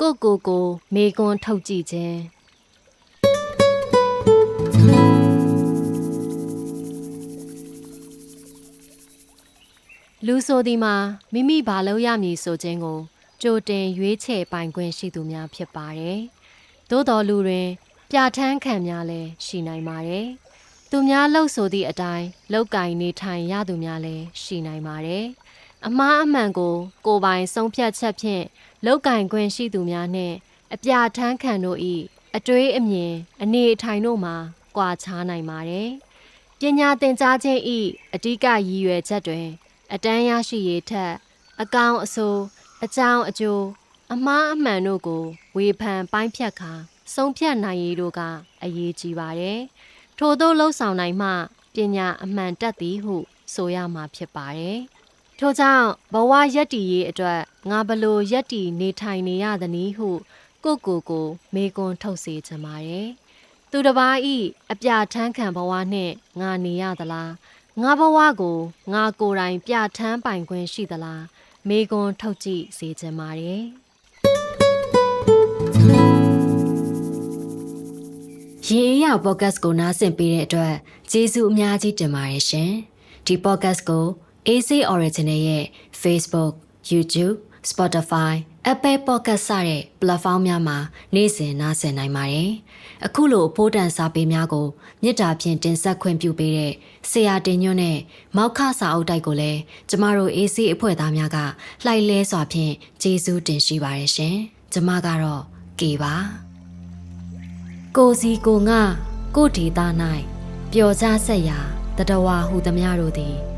ကိုကိုကိုမေကွန်းထုတ်ကြည့်ခြင်းလူဆိုဒီမှာမိမိဘာလို့ရမည်ဆိုခြင်းကိုကြိုတင်ရွေးချယ်ပိုင်ခွင့်ရှိသူများဖြစ်ပါတယ်။သို့တော်လူတွင် ပြဋ္ဌာန်းခံများလည်းရှိနိုင်ပါတယ်။သူများလှုပ်ဆိုသည့်အတိုင်းလောက်ကင်နေထိုင်ရသူများလည်းရှိနိုင်ပါတယ်။ အမားအမှန်ကို ကိုယ်ပိုင်ဆုံးဖြတ်ချက်ဖြင့်လောက်ကင်ခွင့်ရှိသူများနှင့်အပြဋ္ဌာန်းခံတို့၏အတွေးအမြင် အနေအထိုင်တို့မှာကွာခြားနိုင်ပါတယ်။ပညာသင်ကြားခြင်း၏အဓိကရည်ရွယ်ချက်တွင် အတန်းရရှိရေးထက် အကောင်အဆိုးအကြောင်းအကျိုးအမှားအမှန်တို့ကို ဝေဖန်ပိုင်းဖြတ်ခါဆုံးဖြတ်နိုင်ရေးတို့ကအရေးကြီးပါတယ်။ထို့သောလှုပ်ဆောင်နိုင်မှပညာအမှန်တတ်သည်ဟု ဆိုရမှာဖြစ်ပါတယ်။ ထို့ကြောင့်ဘဝယက်တီရေးအတွက်ငါဘလို့ယက်တီနေထိုင်နေရသနည်းဟုကိုယ့်ကိုယ်ကိုမေကွန်းထုတ်စေချင်ပါတယ်။သူတစ်ပါးဤအပြဋ္ဌာန်းခံဘဝနှင့်ငါနေရသလားငါဘဝကိုငါကိုယ်တိုင်ပြဋ္ဌာန်းပိုင်ခွင့်ရှိသလားမေကွန်းထုတ်ကြည့်စေချင်ပါတယ်။ရေအေးရပေါ့ကတ်ကိုနားဆင်ပေးတဲ့အတွက်ကျေးဇူးအများကြီးတင်ပါတယ်ရှင်။ဒီပေါ့ကတ်ကို AC Original ရဲ့ Facebook, YouTube, Spotify, Apple Podcast စတဲ့ platform များမှာနေ့စဉ်နားဆင်နိုင်ပါတယ်။အခုလိုအဖို့တန်စာပေများကိုမေတ္တာဖြင့်တင်ဆက်ခွင့်ပြုပေးတဲ့ဆရာတင်ညွန့်နဲ့မောက်ခစာအုပ်တိုက်ကိုလည်းကျမတို့ AC အဖွဲ့သားများကလှိုက်လဲစွာဖြင့်ကျေးဇူးတင်ရှိပါတယ်ရှင်။ကျမကတော့ကေပါ။ကိုစီကိုငါကိုဒေတာ၌ပျော်ကြဆက်ရာတတဝါဟူသမျှတို့သည်